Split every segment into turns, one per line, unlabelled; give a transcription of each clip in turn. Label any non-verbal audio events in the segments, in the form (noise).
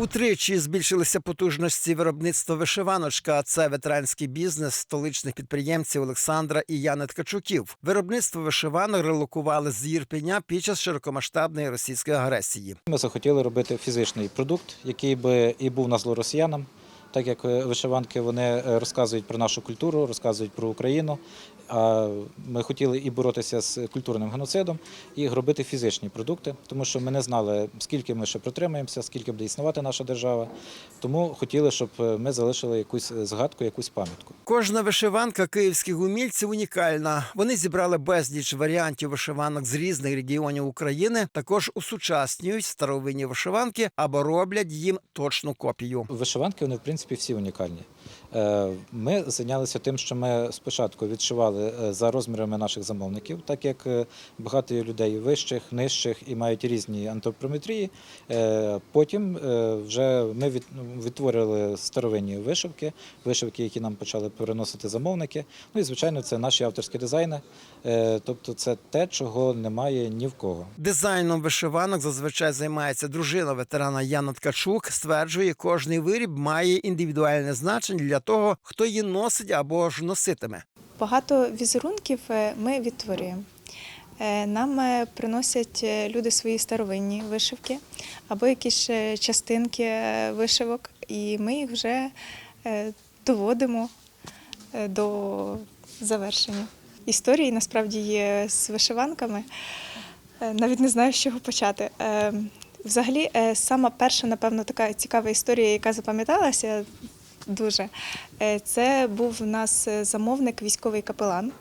Утричі збільшилися потужності виробництва вишиваночка. Це ветеранський бізнес столичних підприємців Олександра і Яни Ткачуків. Виробництво вишиванок релокували з Єрпеня під час широкомасштабної російської агресії.
Ми захотіли робити фізичний продукт, який би і був на зло росіянам, так як е, вишиванки вони е, розказують про нашу культуру, розказують про Україну. А ми хотіли і боротися з культурним геноцидом, і робити фізичні продукти, тому що ми не знали, скільки ми ще протримаємося, скільки буде існувати наша держава. Тому хотіли, щоб е, ми залишили якусь згадку, якусь пам'ятку.
Кожна вишиванка київських умільців унікальна. Вони зібрали безліч варіантів вишиванок з різних регіонів України. Також усучаснюють старовинні вишиванки або роблять їм точну копію.
Вишиванки вони в принципі всі унікальні. Е, Ми зайнялися тим, що ми спочатку відшивали е, за розмірами наших замовників, так як е, багато людей вищих, нижчих і мають різні антропометрії. Потім вже ми відтворили старовинні вишивки, вишивки, які нам почали переносити замовники. Ну і звичайно, це наші авторські дизайни. Тобто, це те, чого немає ні в кого.
Дизайном вишиванок зазвичай займається дружина ветерана Яна Ткачук. Стверджує, кожний виріб має індивідуальне значення для того, хто її носить або ж носитиме.
Багато візерунків е, ми відтворюємо. Е, Нам е, приносять люди свої старовинні вишивки або якісь частинки вишивок, і ми їх вже доводимо до завершення. Історії насправді є з вишиванками. Навіть не знаю, з чого почати. Взагалі, сама перша, напевно, така цікава історія, яка запам'яталася дуже, е, це був у нас е, замовник, військовий капелан,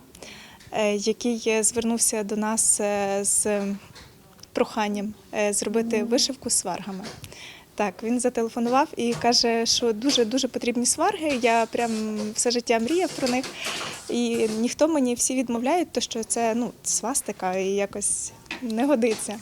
е, який звернувся до нас з проханням зробити вишивку з сваргами. Так, він зателефонував і каже, що дуже дуже потрібні сварги. Я прям все життя мріяв про них. І ніхто мені всі відмовляють, то що це ну, свастика і якось не годиться.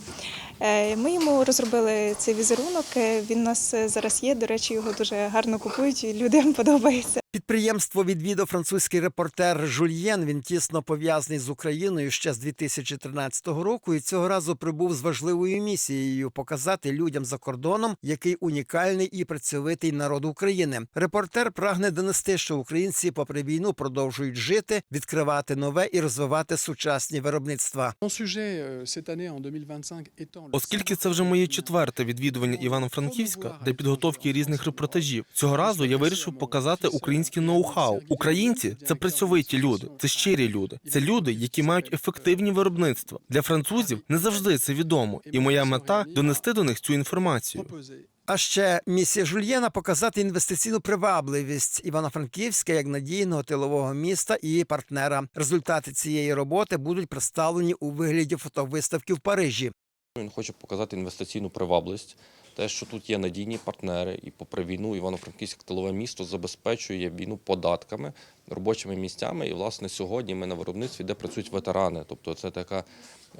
Е, Ми йому розробили цей візерунок. е, Він у нас е, зараз є. До речі, його дуже гарно купують, і людям (laughs) подобається.
Підприємство відвідав французький репортер Жульєн. Він тісно пов'язаний з Україною ще з 2013 року. І цього разу прибув з важливою місією показати людям за кордоном, який унікальний і працьовитий народ України. Репортер прагне донести, що українці, попри війну, продовжують жити, відкривати нове і розвивати сучасні виробництва.
Mon sujet cette année en 2025 étant le
Оскільки це вже моє четверте відвідування Івано-Франківська для підготовки різних репортажів, цього разу я вирішив показати українське ноу-хау. Українці це працьовиті люди, це щирі люди, це люди, які мають ефективні виробництва. Для французів не завжди це відомо, і моя мета донести до них цю інформацію.
А ще місія Жульєна показати інвестиційну привабливість Івано-Франківська як надійного тилового міста і партнера. Результати цієї роботи будуть представлені у вигляді фотовиставки в Парижі.
Він хоче показати інвестиційну привабливість, те, що тут є надійні партнери, і попри війну Івано-Франківське тилове місто забезпечує війну податками, робочими місцями. І власне сьогодні ми на виробництві, де працюють ветерани. Тобто це таке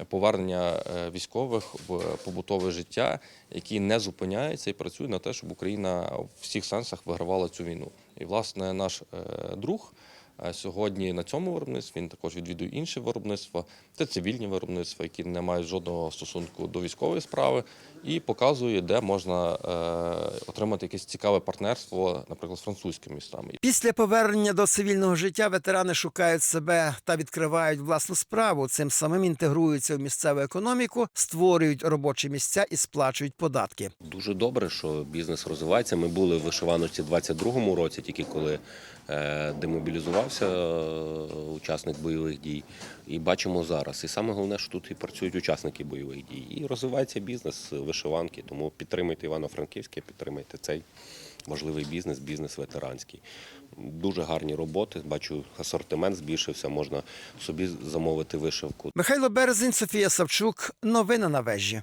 повернення е, військових в побутове життя, які не зупиняються і працюють на те, щоб Україна в всіх сенсах вигравала цю війну. І власне наш е, друг. Е, Сьогодні на цьому виробництві він також відвідує інші виробництва. Це цивільні виробництва, які не мають жодного стосунку до військової справи, і показує, де можна е, отримати якесь цікаве партнерство, наприклад, з французькими містами.
Після повернення до цивільного життя ветерани шукають себе та відкривають власну справу. Цим самим інтегруються в місцеву економіку, створюють робочі місця і сплачують податки.
Дуже добре, що бізнес розвивається. Ми були в вишиваночці в 22-му році, тільки коли е, демобілізувався е, учасник бойових дій. І бачимо зараз. І саме головне, що тут і працюють учасники бойових дій. І розвивається бізнес вишиванки. Тому підтримуйте Івано-Франківське, підтримуйте цей можливий бізнес, бізнес ветеранський. Дуже гарні роботи. Бачу, асортимент збільшився, можна собі замовити вишивку.
Михайло Березин, Софія Савчук. Новини на вежі.